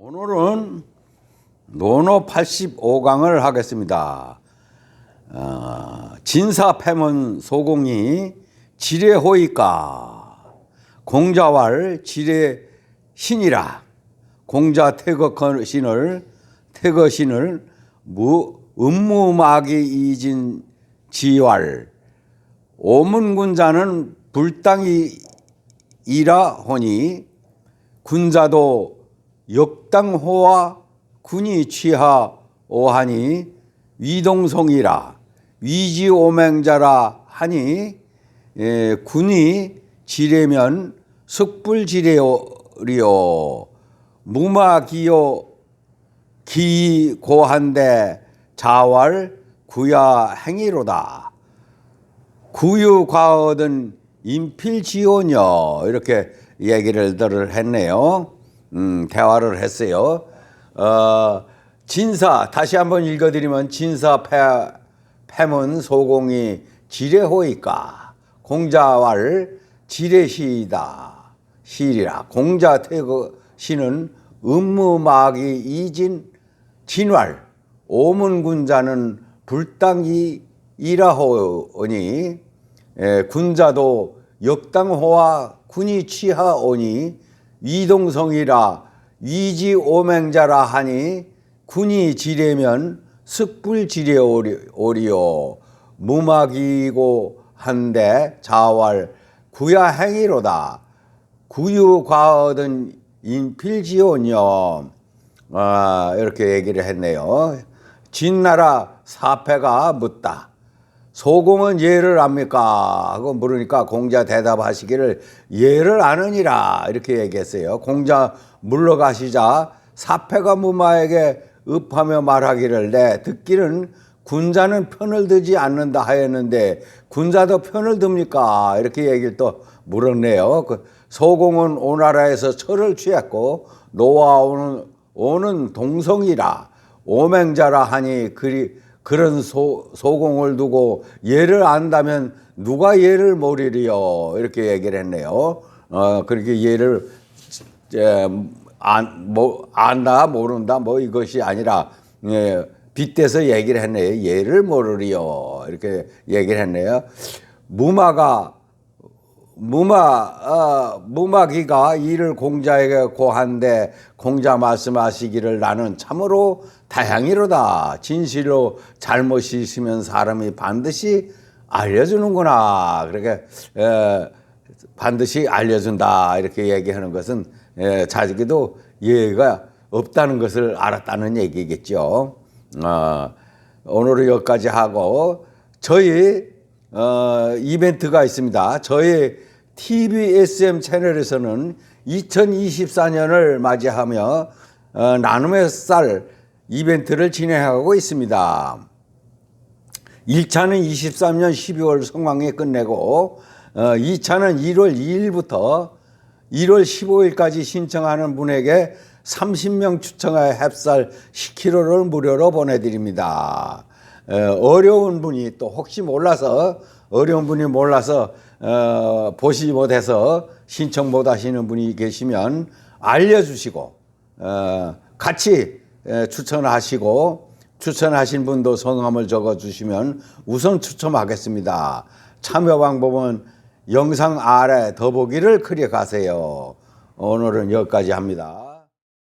오늘은 논어 85강을 하겠습니다. 어, 진사패문 소공이 지뢰호이까? 공자왈 지뢰신이라. 공자 태거신을 태거신을 무 음무마기 이진 지왈. 오문군자는 불당이 이라 하니 군자도 역당호와 군이 취하 오하니 위동성이라 위지오맹자라 하니 에, 군이 지레면 숙불지레리요 무마기요 기고한데 자왈 구야 행위로다 구유과얻은 인필지오녀 이렇게 얘기를 들을 했네요. 음, 대화를 했어요. 어, 진사 다시 한번 읽어드리면 진사 패, 패문 소공이 지뢰호이까? 공자왈 지뢰시이다. 시리라. 공자 태거 시는 음무마기 이진 진왈. 오문군자는 불당이 이라호니 에, 군자도 역당호와 군이 취하오니 위동성이라 위지오맹자라 하니 군이 지뢰면 습불지뢰오리요 무막이고 한데 자왈 구야행위로다 구유과얻은 인필지오녀 아, 이렇게 얘기를 했네요. 진나라 사패가 묻다. 소공은 예를 압니까? 하고 물으니까 공자 대답하시기를 예를 아느니라 이렇게 얘기했어요. 공자 물러가시자 사패가 무마에게 읍하며 말하기를 내 듣기는 군자는 편을 들지 않는다 하였는데 군자도 편을 듭니까? 이렇게 얘기를 또 물었네요. 그 소공은 오나라에서 철을 취했고 노아 오는, 오는 동성이라 오맹자라 하니 그리 그런 소, 소공을 두고 예를 안다면 누가 예를 모르리요 이렇게 얘기를 했네요. 어 그렇게 예를 에, 안, 뭐, 안다 모른다 뭐 이것이 아니라 예, 빗대서 얘기를 했네요. 예를 모르리요 이렇게 얘기를 했네요. 무마가 무마 어, 무마기가 이를 공자에게 고한데 공자 말씀하시기를 나는 참으로 다양이로다 진실로 잘못이 있으면 사람이 반드시 알려주는구나 그렇게 에, 반드시 알려준다 이렇게 얘기하는 것은 에, 자기도 예가 없다는 것을 알았다는 얘기겠죠. 어, 오늘은 여기까지 하고 저희 어, 이벤트가 있습니다. 저희 TBSM 채널에서는 2024년을 맞이하며 어, 나눔의 쌀 이벤트를 진행하고 있습니다. 1차는 23년 12월 성황에 끝내고 어, 2차는 1월 2일부터 1월 15일까지 신청하는 분에게 30명 추첨하여 햅쌀 10kg를 무료로 보내드립니다. 어, 어려운 분이 또 혹시 몰라서 어려운 분이 몰라서 어, 보시 못해서 신청 못 하시는 분이 계시면 알려주시고 어, 같이 에, 추천하시고 추천하신 분도 성함을 적어주시면 우선 추첨하겠습니다. 참여 방법은 영상 아래 더보기를 클릭하세요. 오늘은 여기까지 합니다.